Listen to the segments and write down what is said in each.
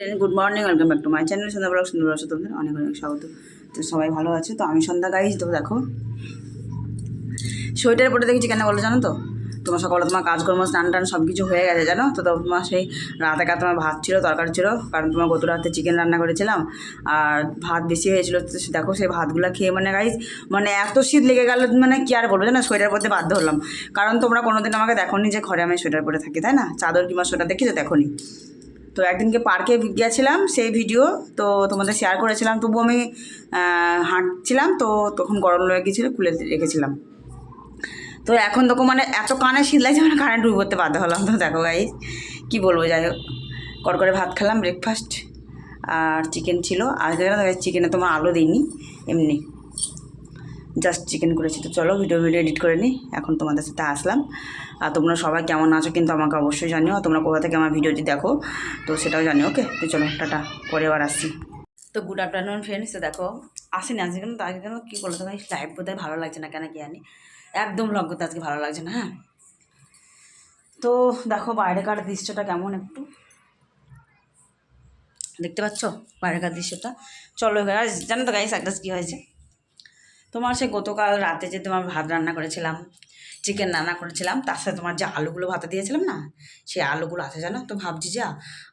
Good morning welcome back to my channel Sandhya blog সুন্দর আছে তোমাদের অনেক অনেক স্বাগত। তো সবাই ভালো আছে? তো আমি সন্ধ্যা গাইজ তো দেখো, সোয়েটার পরে দেখেছি কেন বলো জানো তো? তোমার সকালে তোমার কাজকর্ম, স্নান টান সব কিছু হয়ে গেছে, জানো? তো তোমার সেই রাতে কার তোমার ভাত ছিল, তরকারি ছিল, কারণ তোমার গত রাতে চিকেন রান্না করেছিলাম, আর ভাত বেশি হয়েছিল, তো দেখো সেই ভাতগুলো খেয়ে মানে গাইজ মানে এত শীত লেগে গেল মানে কি আর বলব জানো? সোয়েটার পরতে বাধ্য হলাম। কারণ তোমরা কোনোদিন আমাকে দেখোনি যে ঘরে আমি সোয়েটার পরে থাকি, তাই না? চাদর কিংবা সোয়েটার দেখি দেখেছ দেখোনি। তো একদিনকে পার্কে গিয়েছিলাম সেই ভিডিও, তো তোমাদের শেয়ার করেছিলাম। তবু আমি হাঁটছিলাম, তো তখন গরম লেগে গিয়েছিল, খুলে রেখেছিলাম। তো এখন তখন মানে এত কানে শীত লাগছে মানে কারেন্ট উই করতে বাধ্য হলাম। তো দেখো গাই কী বলব যাই হোক। করে ভাত খেলাম ব্রেকফাস্ট আর চিকেন ছিল। আর চিকেনে তোমার আলো দিইনি, এমনি। জাস্ট চিকেন করেছি। তো চলো ভিডিও ভিডিও এডিট করে নিই এখন তোমাদের সাথে আসলাম। আর তোমরা সবাই কেমন আছো কিন্তু আমাকে অবশ্যই জানিও, আর তোমরা কোথা থেকে আমার ভিডিওটি দেখো, তো সেটাও জানিও ওকে তো চলো, টাটা, পরে আবার আসছি। তো গুড আফটারনুন ফ্রেন্ডস দেখো, আসেনি আজকে তো আজকে কেন, কী বলতো ভাই? লাইভ বোধহয় ভালো লাগছে না, কেন কি জানি? একদম লগ করতে আজকে ভালো লাগছে না হ্যাঁ? তো দেখো বাইরেকার দৃশ্যটা কেমন একটু? দেখতে পাচ্ছ? বাইরেকার দৃশ্যটা? চলো এবার জানো তো গাইস একটা কী হয়েছে? তোমার সে গতকাল রাতে যে তোমার ভাত রান্না করেছিলাম চিকেন রান্না করেছিলাম, তার সাথে তোমার যে আলুগুলো ভাতে দিয়েছিলাম না, সেই আলুগুলো আছে জানো? তো ভাবছি যে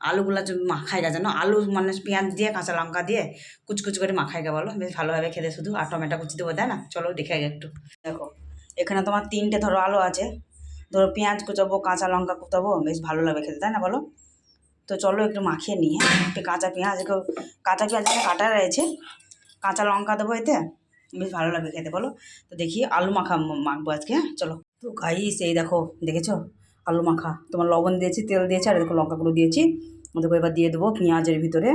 আলুগুলো মাখাই গা জানো? আলু মানে পেঁয়াজ দিয়ে, কাঁচা লঙ্কা দিয়ে কুচকুচ করে মাখাই গা বলো, বেশ ভালোভাবে খেতে শুধু, আর টমেটো কুচি দেবো, তাই না? চলো দেখে আগে একটু। দেখো, এখানে তোমার তিনটে ধরো আলু আছে, ধরো পেঁয়াজ কুচাবো, কাঁচা লঙ্কা কুচাবো, বেশ ভালো লাগবে খেতে, তাই না বলো? তো চলো একটু মাখিয়ে নিই হ্যাঁ? একটু কাঁচা পেঁয়াজ কাঁচা পেঁয়াজ কাটা রয়েছে, কাঁচা লঙ্কা দেবো এতে বেশ ভালো লাগবে খেতে, বলো? তো দেখি আলু মাখা মাখবো আজকে হ্যাঁ? চলো। তো গাইস সেই দেখো, দেখেছ? আলু মাখা। তোমার লবণ দিয়েছি, তেল দিয়েছি, আর দেখো লঙ্কাগুলো দিয়েছি। দেখো এবার দিয়ে দেবো পেঁয়াজের ভিতরে।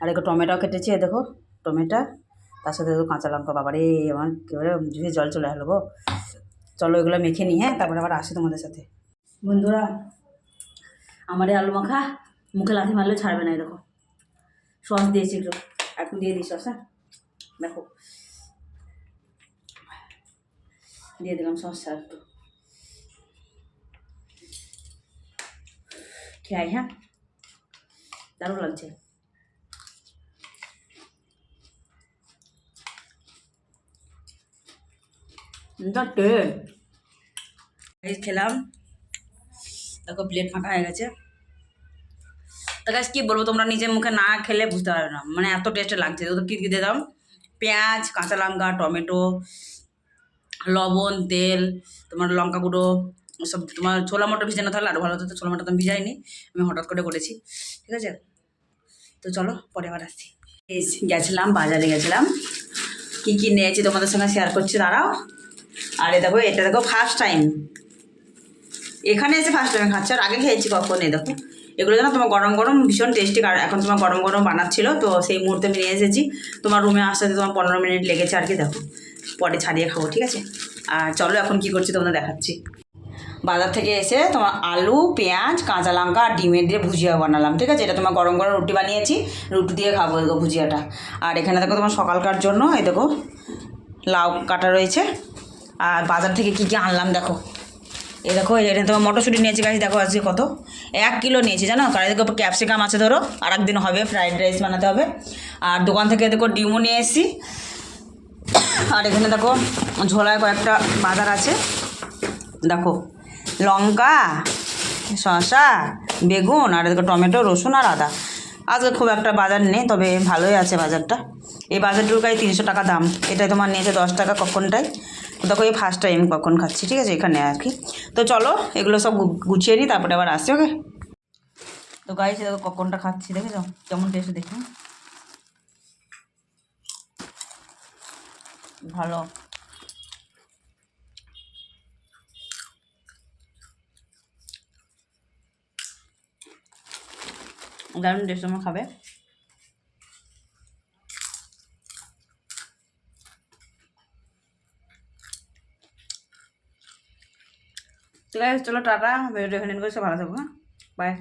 আর একটু টমেটো কেটেছি দেখো, টমেটো। তার সাথে দেখো কাঁচা লঙ্কা, বাবারে, আমার কেবারে জিভে জল চলে এলো গো। চলো এগুলো মেখে নিয়ে হ্যাঁ? তারপরে আবার আসি তোমাদের সাথে। বন্ধুরা, আমার আলু মাখা মুখে লাথি মারলে ছাড়বে না দেখো। সস দিয়েছি একটু। একটু দিয়ে দিই সস হ্যাঁ? দেখো দিয়ে দিলাম সস আর একটু খেয়াই হ্যাঁ দারুণ লাগছে যাতে এই খেলাম দেখো প্লেট ফাঁকা হয়ে গেছে তো গাছ কী বলব তোমরা নিজের মুখে না খেলে বুঝতে পারবে না মানে এত টেস্টে লাগছে তো কী কী দিয়ে দাম পেঁয়াজ, কাঁচা লঙ্কা, টমেটো, লবণ, তেল, তোমার লঙ্কা গুঁড়ো, সব তোমার ছোলা, মটর ভিজানো থাকলে আরও ভালো হতো। ছোলা, মটর তো আমি ভিজাইনি, আমি হঠাৎ করে করেছি ঠিক আছে? তো চলো, পরে আবার আসছি। গেছিলাম, বাজারে গেছিলাম। কী কী নিয়েছি তোমাদের সঙ্গে শেয়ার করছি, দাঁড়াও। আর এ দেখো, এটা দেখো ফার্স্ট টাইম এখানে এসে ফার্স্ট টাইম খাচ্ছি, আর আগে খেয়েছি কখন এ দেখো। এগুলো যেন তোমার গরম গরম ভীষণ টেস্টি কারণ এখন তোমার গরম গরম বানাচ্ছিল, তো সেই মুহূর্তে আমি নিয়ে এসেছি। তোমার রুমে আসতে তোমার পনেরো মিনিট লেগেছে আর কি, দেখো। পরে ছাড়িয়ে খাব, ঠিক আছে? আর চলো এখন কি করছি তোমাদের দেখাচ্ছি। বাজার থেকে এসে তোমার আলু, পেঁয়াজ, কাঁচা লঙ্কা আর ডিমের দিয়ে ভুজিয়া বানালাম, ঠিক আছে? এটা তোমার গরম গরম রুটি বানিয়েছি, রুটি দিয়ে খাব দেখো ভুজিয়াটা। আর এখানে দেখো তোমার সকালকার জন্য, এই দেখো, লাউ কাটা রয়েছে। আর বাজার থেকে কী কী আনলাম, দেখো। এই দেখো এটা তোমার মটরশুঁটি নিয়েছি গাছ দেখো আজকে কত? এক কিলো নিয়েছি, জানো? কারণ দেখো ক্যাপসিকাম আছে, ধরো। আর একদিন হবে ফ্রাইড রাইস বানাতে হবে। আর দোকান থেকে দেখো ডিমও নিয়ে এসেছি। আর এখানে দেখো, ঝোলায় কয়েকটা বাজার আছে। দেখো, লঙ্কা, শসা, বেগুন, আর দেখো টমেটো, রসুন আর আদা। আজকে খুব একটা বাজার নেই, তবে ভালোই আছে বাজারটা। এই বাজারটুকাই তিনশো টাকা দাম। এটাই তোমার নিয়েছে দশ টাকা কখনটাই দেখো, এই ফার্স্ট টাইম কখন খাচ্ছি, ঠিক আছে? এখানে আর কি। তো চলো, এগুলো সব গুছিয়ে নিই, তারপরে আবার আসছি ওকে তো গাইছে দেখো কখনটা খাচ্ছি, দেখেছ? কেমন টেস্ট দেখি। ভালো। দারুণ টেস্ট আমার খাবে। ঠিক আছে চলো টাটা ভিডিও এখানে সব ভালো থাকব হ্যাঁ? বাই